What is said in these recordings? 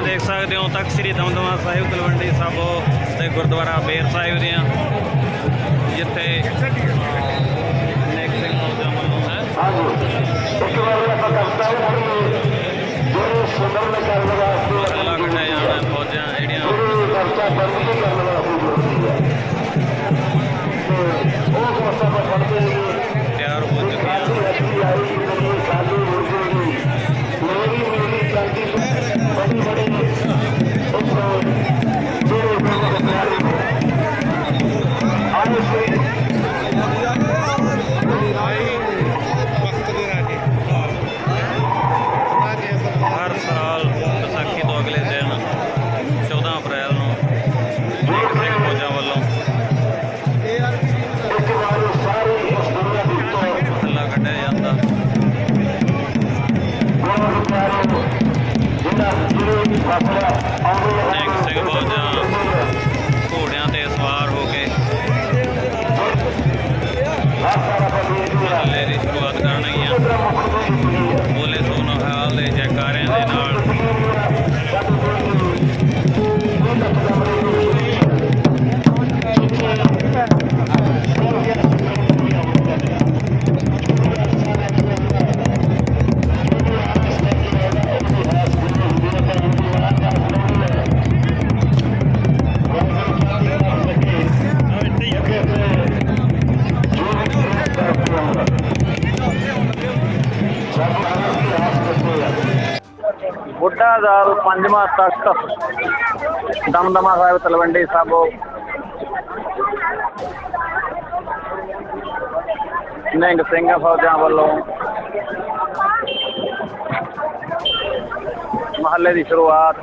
ਤਸਵੀਰਾਂ ਦੇਖ ਸਕਦੇ ਹੋ ਤਖਤ ਸ੍ਰੀ ਦਮਦਮਾ ਸਾਹਿਬ ਤਲਵੰਡੀ ਸਾਬੋ ਤੇ ਗੁਰਦੁਆਰਾ ਬੇਰ ਸਾਹਿਬ ਦੀਆਂ ਜਿੱਥੇ ਨੇਕ ਸਿੰਘ ਫੌਜਾਂ ਵੱਲੋਂ ਹੈ? ਮਹੱਲਾ ਕੱਢਿਆ ਜਾਣਾ ਫੌਜਾਂ ਜਿਹੜੀਆਂ ਤਿਆਰ 2005ਵਾਂ ਤਖਤ ਦਮਦਮਾ ਸਾਹਿਬ, ਤਲਵੰਡੀ ਸਾਬੋ ਨਿੰਗ ਸਿੰਘ ਫੌਜਾਂ ਵੱਲੋਂ ਮਹੱਲੇ ਦੀ ਸ਼ੁਰੂਆਤ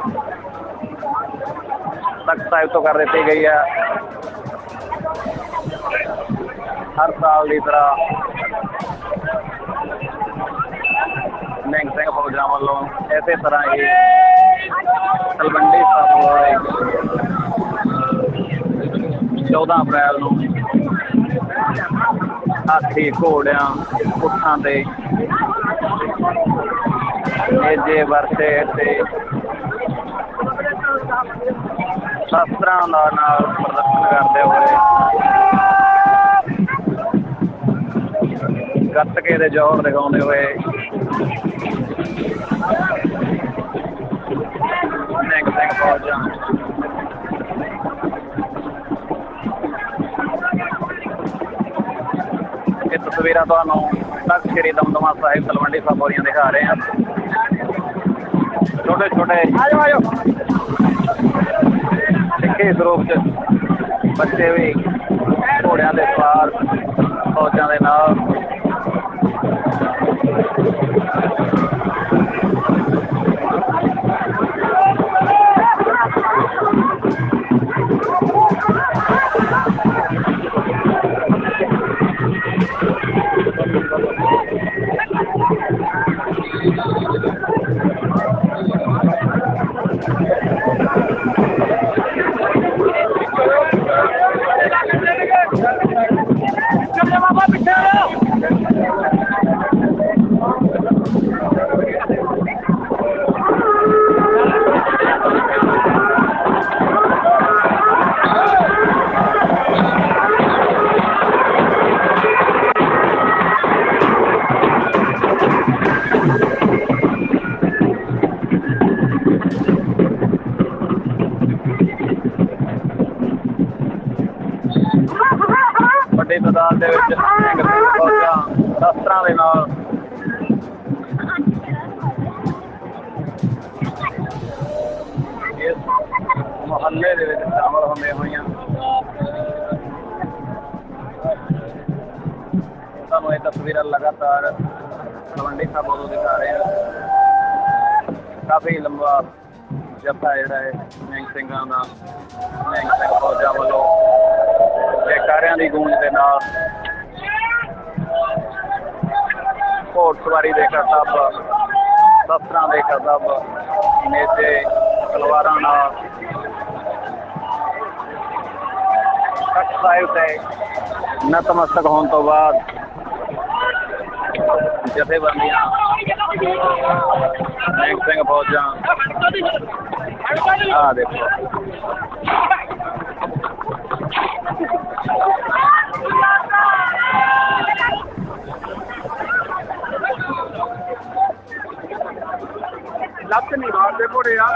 ਤਖਤ ਸਾਹਿਬ ਤੋਂ ਕਰ ਦਿੱਤੀ ਗਈ ਹੈ। ਹਰ ਸਾਲ ਦੀ ਤਰ੍ਹਾਂ ਨਿੰਗ ਸਿੰਘ ਫੌਜਾਂ ਵੱਲੋਂ ਇਸੇ ਤਰ੍ਹਾਂ ਹੀ ਤਲਵੰਡੀ ਸਾਹਿਬ ਵਾਲੇ 14 ਅਪ੍ਰੈਲ ਨੂੰ ਹਾਥੀ, ਘੋੜਿਆਂ, ਉੱਠਾਂ ਤੇ ਨੇਜੇ ਵਰਤੇ ਤੇ ਸ਼ਾਸਤਰਾਂ ਦਾ ਨਾਲ ਪ੍ਰਦਰਸ਼ਨ ਕਰਦੇ ਹੋਏ ਗੱਤਕੇ ਦੇ ਜੋਰ ਦਿਖਾਉਂਦੇ ਹੋਏ ਇਹ ਤਸਵੀਰਾਂ ਤੁਹਾਨੂੰ ਤਖਤ ਸ੍ਰੀ ਦਮਦਮਾ ਸਾਹਿਬ ਤਲਵੰਡੀ ਸਾਬੋ ਦੀਆਂ ਦਿਖਾ ਰਹੇ ਹਾਂ। ਛੋਟੇ ਛੋਟੇ। ਆਜੋ ਆਜੋ। ਸਿੱਖੇ ਸਰੂਪ ਚ ਬੱਚੇ ਵੀ ਘੋੜਿਆਂ ਦੇ ਸਵਾਰ ਫੌਜਾਂ ਦੇ ਨਾਲ। ਵੱਡੀ ਮੁਹੱਲੇ ਦੇ ਵਿੱਚ ਸ਼ਾਮਲ ਹੁੰਦੇ ਹੋਈਆਂ। ਤੁਹਾਨੂੰ ਇਹ ਤਸਵੀਰਾਂ ਲਗਾਤਾਰ ਤਲਵੰਡੀ ਸਾਹਿਬ ਤੋਂ ਦਿਖਾ ਰਹੇ ਹਾਂ। ਕਾਫੀ ਲੰਬਾ ਜੱਥਾ ਜਿਹੜਾ ਹੈ ਨਿਹੰਗ ਸਿੰਘਾਂ ਦਾ ਨਿਹੰਗ ਸਿੰਘ ਫੌਜਾਂ ਵੱਲੋਂ ਜੈਕਾਰਿਆਂ ਦੀ ਗੂੰਜ ਦੇ ਨਾਲ ਘੋੜ ਸਵਾਰੀ ਦੇ ਕਰਤੱਵ, ਦਫ਼ਤਰਾਂ ਦੇ ਕਰਤੱਵ ਨੇਜੇ ਤਲਵਾਰਾਂ ਨਾਲ ਤਖਤ ਸਾਹਿਬ ਤੇ ਨਤਮਸਤਕ ਹੋਣ ਤੋਂ ਬਾਅਦ ਜਥੇਬੰਦੀਆਂ ਨਿਹੰਗ ਸਿੰਘ ਫੌਜਾਂ ਆਹ ਦੇਖੋ ਲੱਤ ਨਹੀਂ ਮਾਰਦੇ ਘੋੜੇ ਆ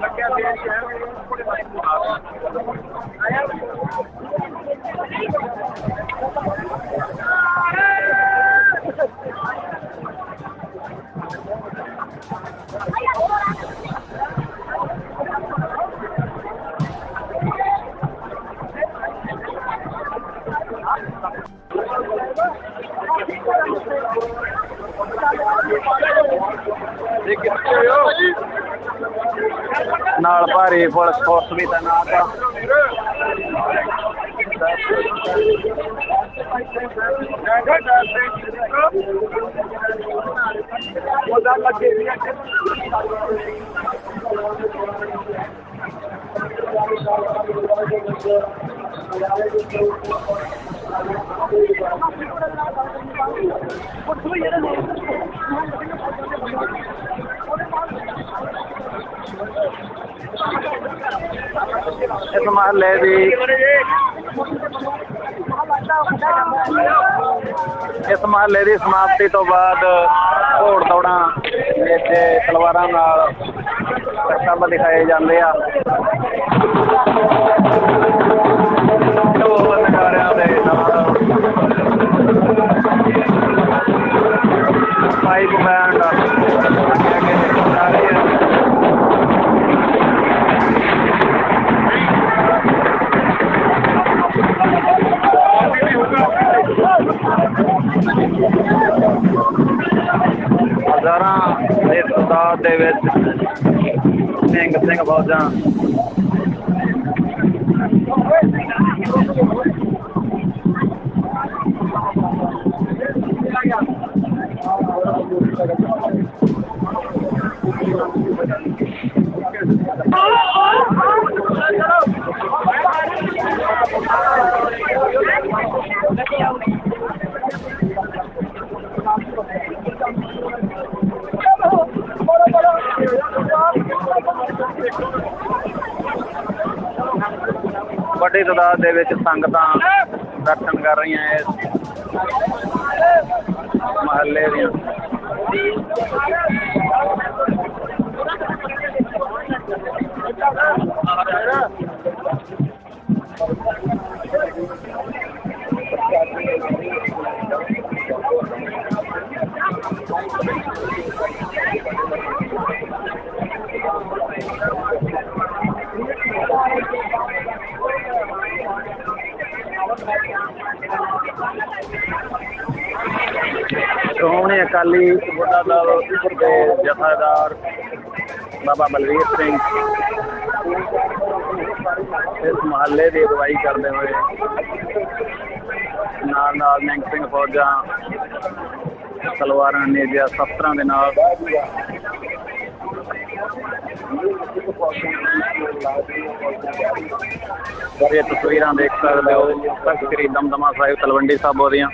ਲੱਗਿਆ ਤੇ ਸ਼ਹਿਰ ਘੋੜੇ ਆਇਆ। ਇਹ ਨਾਲ ਭਾਰੀ ਪੁਲਿਸ ਫੋਰਸ ਵੀ ਤੈਨਾਤ ਆ ਉਹਦਾ ਲੱਗੇ ਵੀ ਇਸ ਮਹੱਲੇ ਦੀ ਇਸ ਮਹੱਲੇ ਦੀ ਸਮਾਪਤੀ ਤੋਂ ਬਾਅਦ ਘੋੜ ਦੌੜਾਂ ਮੇਜੇ ਤਲਵਾਰਾਂ ਨਾਲ ਕਰਤੱਵ ਦਿਖਾਏ ਜਾਂਦੇ ਆ। ਢੋਲ ਨਗਾਰਿਆਂ ਦੇ ਨਾਲ ਪਾਈਪ ਬੈਂਡ ਦੇ ਤਾਦਾਦ ਦੇ ਵਿੱਚ ਸਿੰਘ ਸਿੰਘ ਫੌਜਾਂ ਤਾਦਾਦ ਦੇ ਵਿੱਚ ਸੰਗਤਾਂ ਦਰਸ਼ਨ ਕਰ ਰਹੀਆਂ ਇਸ ਮਹੱਲੇ ਦੀਆਂ। ਸ਼੍ਰੋਮਣੀ ਅਕਾਲੀ ਬੁੱਢਾ ਦਲ ਦੇ ਜਥੇਦਾਰ ਬਾਬਾ ਬਲਵੀਰ ਸਿੰਘ। ਇਸ ਮਹੱਲੇ ਦੀ ਅਗਵਾਈ ਕਰਦੇ ਹੋਏ ਨਾਲ ਨਾਲ ਨੈਂਗ ਸਿੰਘ ਫੌਜਾਂ, ਤਲਵਾਰਾਂ ਨੇਜਾ ਸ਼ਸਤਰਾਂ ਦੇ ਨਾਲ ਇਹ ਤਸਵੀਰਾਂ ਦੇਖ ਸਕਦੇ ਹੋ। ਤਖਤ ਸ੍ਰੀ ਦਮਦਮਾ ਸਾਹਿਬ, ਤਲਵੰਡੀ ਸਾਬੋ ਦੀਆਂ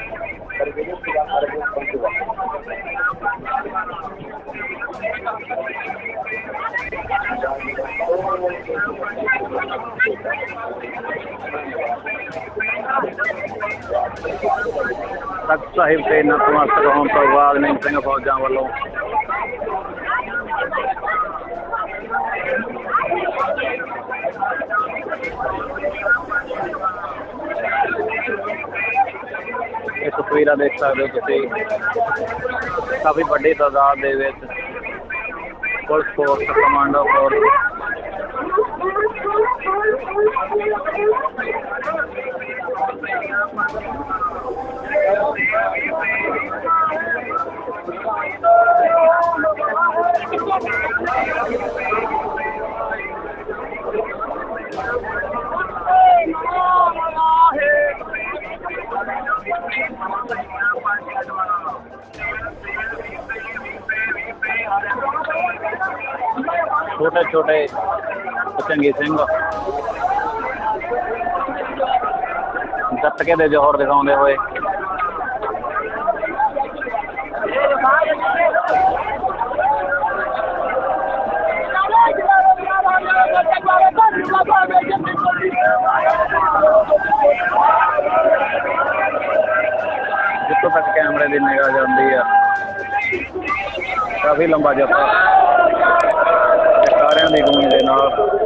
ਤਖਤ ਸਾਹਿਬ ਤੇ ਨਤਮਸਤਕ ਹੋਣ ਤੋਂ ਬਾਅਦ ਨੈਂਗ ਸਿੰਘ ਫੌਜਾਂ ਵੱਲੋਂ ਇਹ ਤਸਵੀਰਾਂ ਦੇਖ ਸਕਦੇ ਹੋ ਤੁਸੀਂ। ਕਾਫੀ ਵੱਡੀ ਤਾਦਾਦ ਦੇ ਵਿੱਚ ਪੁਲਿਸ ਫੋਰਸ ਕਮਾਂਡੋ ਫੋਰਸ ਛੋਟੇ ਛੋਟੇ ਚੰਗੇ ਸਿੰਘ। ਗੱਤਕੇ ਦੇ ਜੋਹਰ ਦਿਖਾਉਂਦੇ ਹੋਏ। ਜਿੱਥੋਂ ਤੱਕ ਕੈਮਰੇ ਦੀ ਨਿਗਾਹ ਜਾਂਦੀ ਆ, ਕਾਫੀ ਲੰਬਾ ਜੱਫਾ। ਦੀ ਗੂੰਜ ਦੇ ਨਾਲ